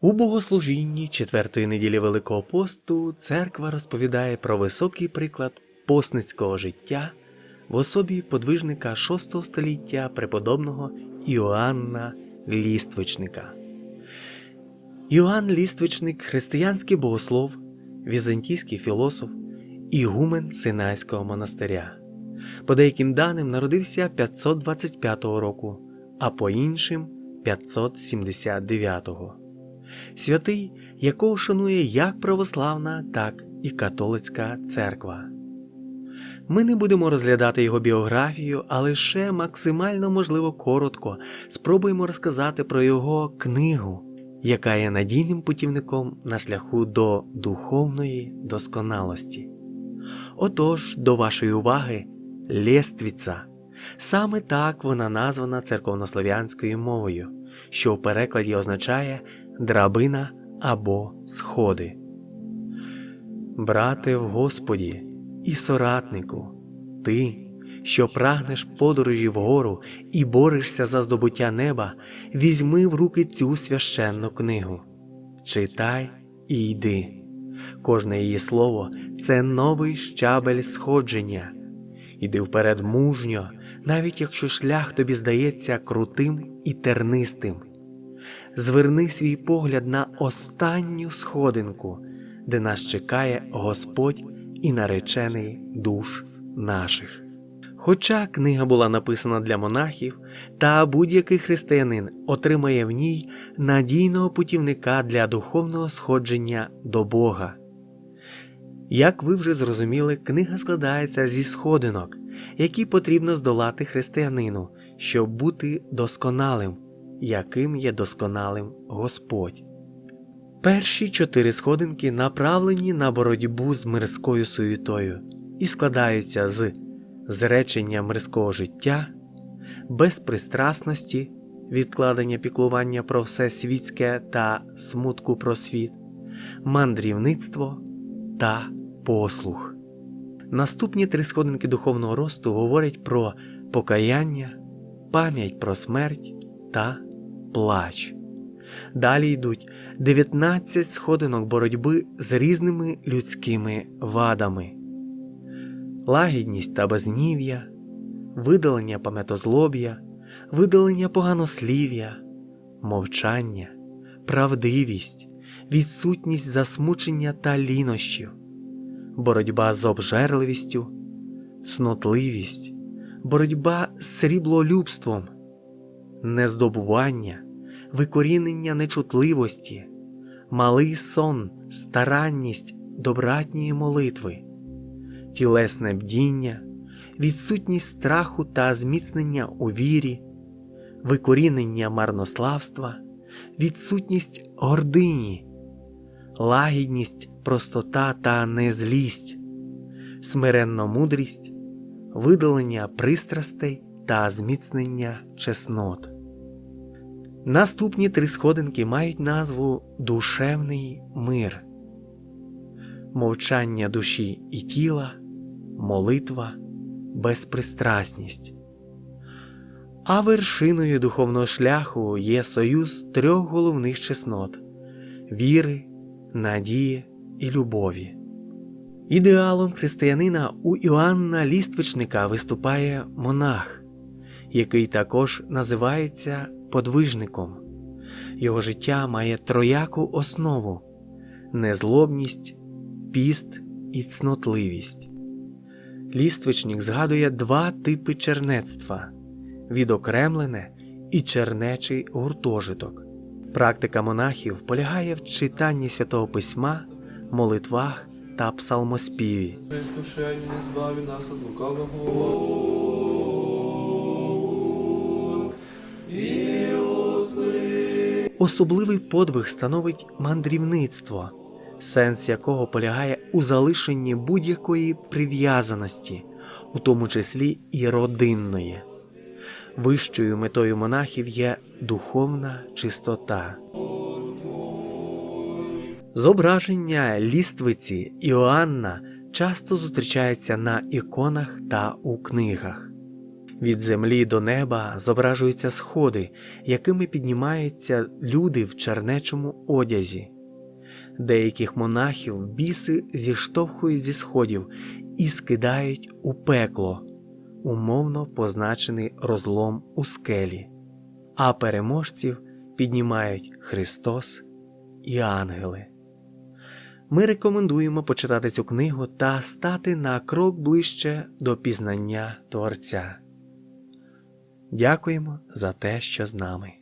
У богослужінні четвертої неділі Великого посту церква розповідає про високий приклад посницького життя в особі подвижника VI століття преподобного Іоанна Ліствичника. Іоанн Ліствичник християнський богослов, візантійський філософ, ігумен Синайського монастиря. По деяким даним народився 525 року, а по іншим 579. Святий, якого шанує як православна, так і католицька церква. Ми не будемо розглядати його біографію, а лише максимально можливо коротко спробуємо розказати про його книгу, яка є надійним путівником на шляху до духовної досконалості. Отож, до вашої уваги, Лєствіца. Саме так вона названа церковнослов'янською мовою, що в перекладі означає драбина або сходи. Брате в Господі і соратнику, ти, що прагнеш подорожі вгору і борешся за здобуття неба, візьми в руки цю священну книгу, читай і йди. Кожне її слово це новий щабель сходження. Іди вперед мужньо, навіть якщо шлях тобі здається крутим і тернистим. Зверни свій погляд на останню сходинку, де нас чекає Господь і наречений душ наших. Хоча книга була написана для монахів, та будь-який християнин отримає в ній надійного путівника для духовного сходження до Бога. Як ви вже зрозуміли, книга складається зі сходинок, які потрібно здолати християнину, щоб бути досконалим, яким є досконалим Господь. Перші чотири сходинки направлені на боротьбу з мирською суєтою і складаються з зречення мирського життя, безпристрасності, відкладення піклування про все світське та смутку про світ, мандрівництво та послух. Наступні три сходинки духовного росту говорять про покаяння, пам'ять про смерть та плач. Далі йдуть 19 сходинок боротьби з різними людськими вадами, лагідність та безнів'я, видалення пам'ятозлоб'я, видалення поганослів'я, мовчання, правдивість, відсутність засмучення та лінощів, боротьба з обжерливістю, цнотливість, боротьба з сріблолюбством, нездобування, викорінення нечутливості, малий сон, старанність добратньої молитви, тілесне бдіння, відсутність страху та зміцнення у вірі, викорінення марнославства, відсутність гордині, лагідність, простота та незлість, смиренна мудрість, видалення пристрастей та зміцнення чеснот. Наступні три сходинки мають назву Душевний мир, мовчання душі і тіла, молитва, безпристрасність. А вершиною духовного шляху є союз трьох головних чеснот віри, надії і любові. Ідеалом християнина у Іоанна Ліствичника виступає монах, який також називається подвижником. Його життя має трояку основу незлобність, піст і цнотливість. Ліствичник згадує два типи чернецтва відокремлене і чернечий гуртожиток. Практика монахів полягає в читанні святого письма, молитвах та псалмоспіві. Нас від лукавого. Особливий подвиг становить мандрівництво, сенс якого полягає у залишенні будь-якої прив'язаності, у тому числі і родинної. Вищою метою монахів є духовна чистота. Зображення ліствиці Іоанна часто зустрічається на іконах та у книгах. Від землі до неба зображуються сходи, якими піднімаються люди в чернечому одязі. Деяких монахів біси зіштовхують зі сходів і скидають у пекло, умовно позначений розлом у скелі, а переможців піднімають Христос і ангели. Ми рекомендуємо почитати цю книгу та стати на крок ближче до пізнання Творця. Дякуємо за те, що з нами.